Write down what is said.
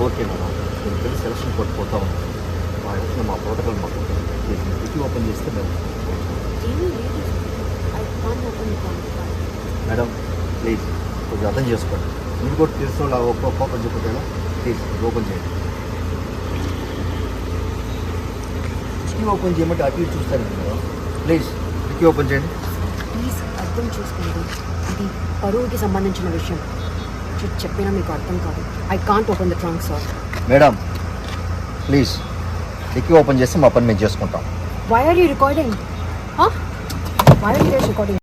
Okay madam నేను పెళ్ళి selection కొట్టుకుంటా ఉన్నాను మా ఇంట్లో మా ప్రోటోకాల్ మాకు డిక్కీ ఓపెన్ చేస్తే మేము మేడం ప్లీజ్ కొంచెం అర్థం చేసుకోండి. మీరు కూడా తెలుసు అలా ఒక్క ఓపెన్ చెప్పతే ఎలా ప్లీజ్ ఓపెన్ చేయండి. డిక్కీ ఓపెన్ చేయమంటే అటు ఇటు చూస్తాను మేడం. ప్లీజ్ డిక్కీ ఓపెన్ చేయండి. ప్లీజ్ అర్థం చేసుకోండి. ఇది పరువుకి సంబంధించిన విషయం. కాన్సన్ట్రేట్ చెప్పినా మీకు అర్థం కాదు. I can't open the trunk sir madam please dicky open చేసి మా పని మేము చేసుకుంటాం. Why are you recording why are you recording